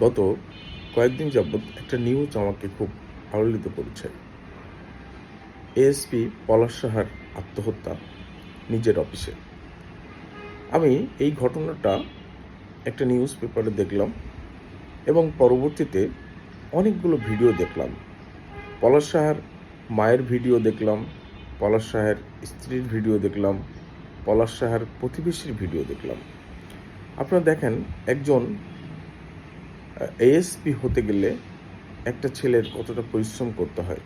গত কয়েকদিন যাবৎ একটা নিউজ আমাকে খুব আলোড়িত করেছে। এএসপি পলাশ সাহার আত্মহত্যা নিজের অফিসে আমি এই ঘটনাটা একটা নিউজ পেপারে দেখলাম এবং পরবর্তীতে অনেকগুলো ভিডিও দেখলাম। পলাশ সাহার মায়ের ভিডিও দেখলাম, পলাশ সাহের স্ত্রীর ভিডিও দেখলাম, পলাশ সাহার প্রতিবেশীর ভিডিও দেখলাম। আপনারা দেখেন, একজন এএসপি হতে গেলে একটা ছেলের কতটা পরিশ্রম করতে হয়?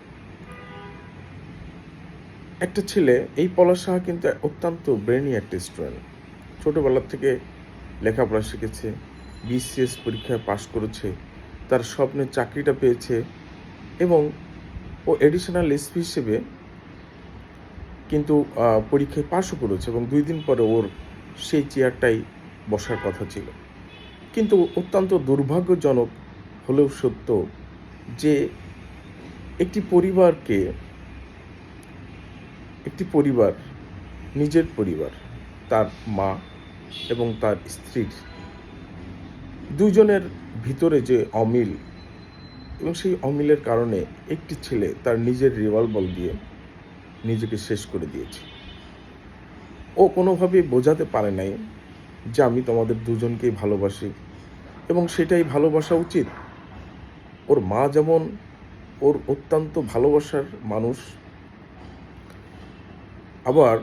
একটা ছেলে, এই পলাশ সাহা কিন্তু অত্যন্ত ব্রেনি একটা স্টুডেন্ট ছোটোবেলার থেকে লেখাপড়া শিখেছে বিসিএস পরীক্ষায় পাশ করেছে, তার স্বপ্নের চাকরিটা পেয়েছে এবং ও এডিশনাল এসপি হিসেবে কিন্তু পরীক্ষায় পাশও করেছে এবং দুই দিন পরে ওর সেই চেয়ারটাই বসার কথা ছিল। কিন্তু অত্যন্ত দুর্ভাগ্যজনক হলেও সত্য যে একটি পরিবারকে একটি পরিবার, নিজের পরিবার, তার মা এবং তার স্ত্রীর দুজনের ভিতরে যে অমিল এবং সেই অমিলের কারণে একটি ছেলে তার নিজের রিভলভার দিয়ে নিজেকে শেষ করে দিয়েছে। ও কোনোভাবেই বোঝাতে পারে নাই যে আমি তোমাদের দুজনকেই ভালোবাসি এবং সেটাই ভালোবাসা উচিত। ওর মা যেমন ওর অত্যন্ত ভালোবাসার মানুষ, আবার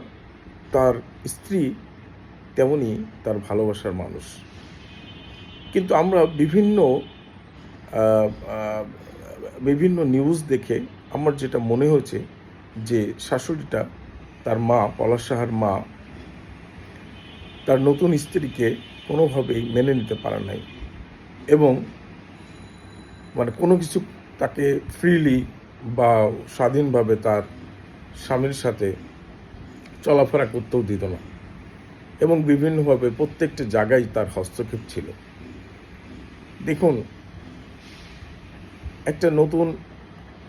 তার স্ত্রী তেমনি তার ভালোবাসার মানুষ। কিন্তু আমরা বিভিন্ন বিভিন্ন নিউজ দেখে আমার যেটা মনে হয়েছে যে শাশুড়িটা, তার মা পলাশ সাহার মা, তার নতুন স্ত্রীকে কোনোভাবেই মেনে নিতে পারে নাই। এবং মানে কোনো কিছু তাকে ফ্রিলি বা স্বাধীনভাবে তার স্বামীর সাথে চলাফেরা করতেও দিত না। এবং বিভিন্নভাবে প্রত্যেকটা জায়গায় তার হস্তক্ষেপ ছিল। দেখুন, একটা নতুন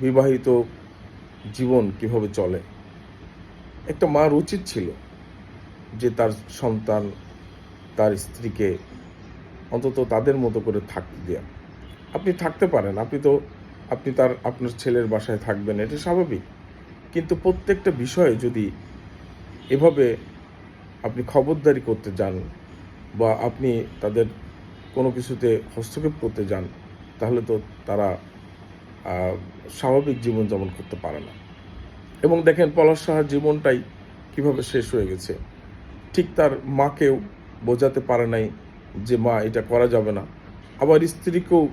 বিবাহিত জীবন কীভাবে চলে? একটা মার উচিত ছিল যে তার সন্তান তার স্ত্রীকে অন্তত তাদের মতো করে থাকতে দেয়া। আপনি থাকতে পারেন, আপনি তো আপনি তার আপনার ছেলের বাসায় থাকবেন, এটা স্বাভাবিক। কিন্তু প্রত্যেকটা বিষয়ে যদি এভাবে আপনি খবরদারি করতে যান বা আপনি তাদের কোনো কিছুতে হস্তক্ষেপ করতে যান, তাহলে তো তারা স্বাভাবিক জীবনযাপন করতে পারে না। এবং দেখেন পলাশ সাহার জীবনটাই কীভাবে শেষ হয়ে গেছে, ঠিক তার মাকেও বোঝাতে পারে নাই যে, মা, এটা করা যাবে না। আবার স্ত্রীকেও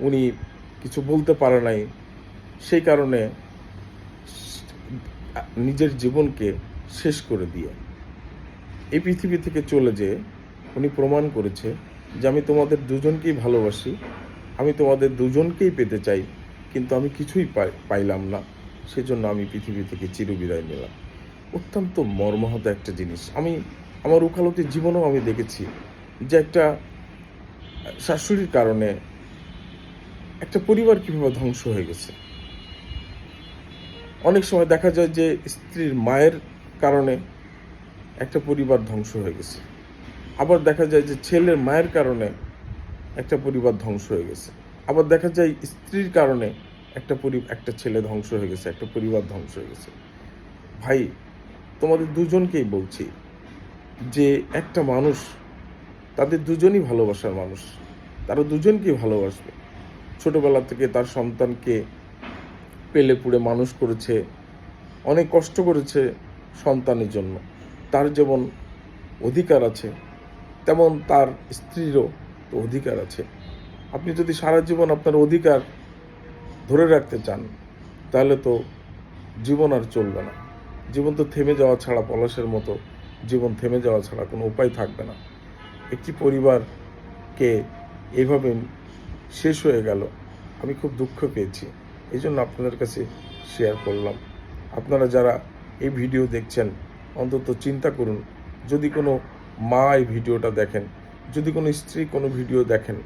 উনি কিছু বলতে পারে নাই। সেই কারণে নিজের জীবনকে শেষ করে দিয়ে এই পৃথিবী থেকে চলে যেয়ে উনি প্রমাণ করেছে যে, আমি তোমাদের দুজনকেই ভালোবাসি। আমি তোমাদের দুজনকেই পেতে চাই, কিন্তু আমি কিছুই পাই- পাইলাম না। সেজন্য আমি পৃথিবী থেকে চিরবিদায় নিলাম। অত্যন্ত মর্মাহত একটা জিনিস। আমি, আমার উকালতির জীবনেও আমি দেখেছি যে একটা শাশুড়ির কারণে একটা পরিবার কীভাবে ধ্বংস হয়ে গেছে। অনেক সময় দেখা যায় যে স্ত্রীর মায়ের কারণে একটা পরিবার ধ্বংস হয়ে গেছে। আবার দেখা যায় যে ছেলের মায়ের কারণে একটা পরিবার ধ্বংস হয়ে গেছে। আবার দেখা যায় স্ত্রীর কারণে একটা পরি, একটা ছেলে ধ্বংস হয়ে গেছে, একটা পরিবার ধ্বংস হয়ে গেছে। ভাই, তোমাদের দুজনকেই বলছি যে একটা মানুষ তাদের দুজনই ভালোবাসার মানুষ। তারা দুজনকেই ভালোবাসবে। ছোটবেলা থেকে তার সন্তানকে পেলে পুড়ে মানুষ করেছে, অনেক কষ্ট করেছে সন্তানের জন্য। তার যেমন অধিকার আছে, তেমন তার স্ত্রীরও তো অধিকার আছে। আপনি যদি সারা জীবন আপনার অধিকার ধরে রাখতে চান, তাহলে তো জীবন আর চলবে না। জীবন তো থেমে যাওয়া ছাড়া পলাশের মতো জীবন থেমে যাওয়া ছাড়া কোনো উপায় থাকবে না। একটি পরিবারকে এইভাবে শেষ হয়ে গেল। আমি খুব দুঃখ পেয়েছি। এই জন্য আপনাদের কাছে শেয়ার করলাম। আপনারা যারা এই ভিডিও দেখছেন, অন্তত চিন্তা করুন, যদি কোনো মা এই ভিডিওটা দেখেন, যদি কোনো স্ত্রী কোনো ভিডিও দেখেন,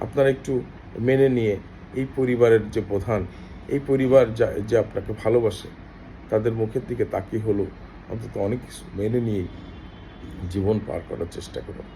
আপনারা একটু মেনে নিয়ে এই পরিবারের যে প্রধান, এই পরিবার যা, যে আপনাকে ভালোবাসে, তাদের মুখের দিকে তাকিয়ে হলো অন্তত অনেক কিছু মেনে নিয়েই জীবন পার করার চেষ্টা করুন।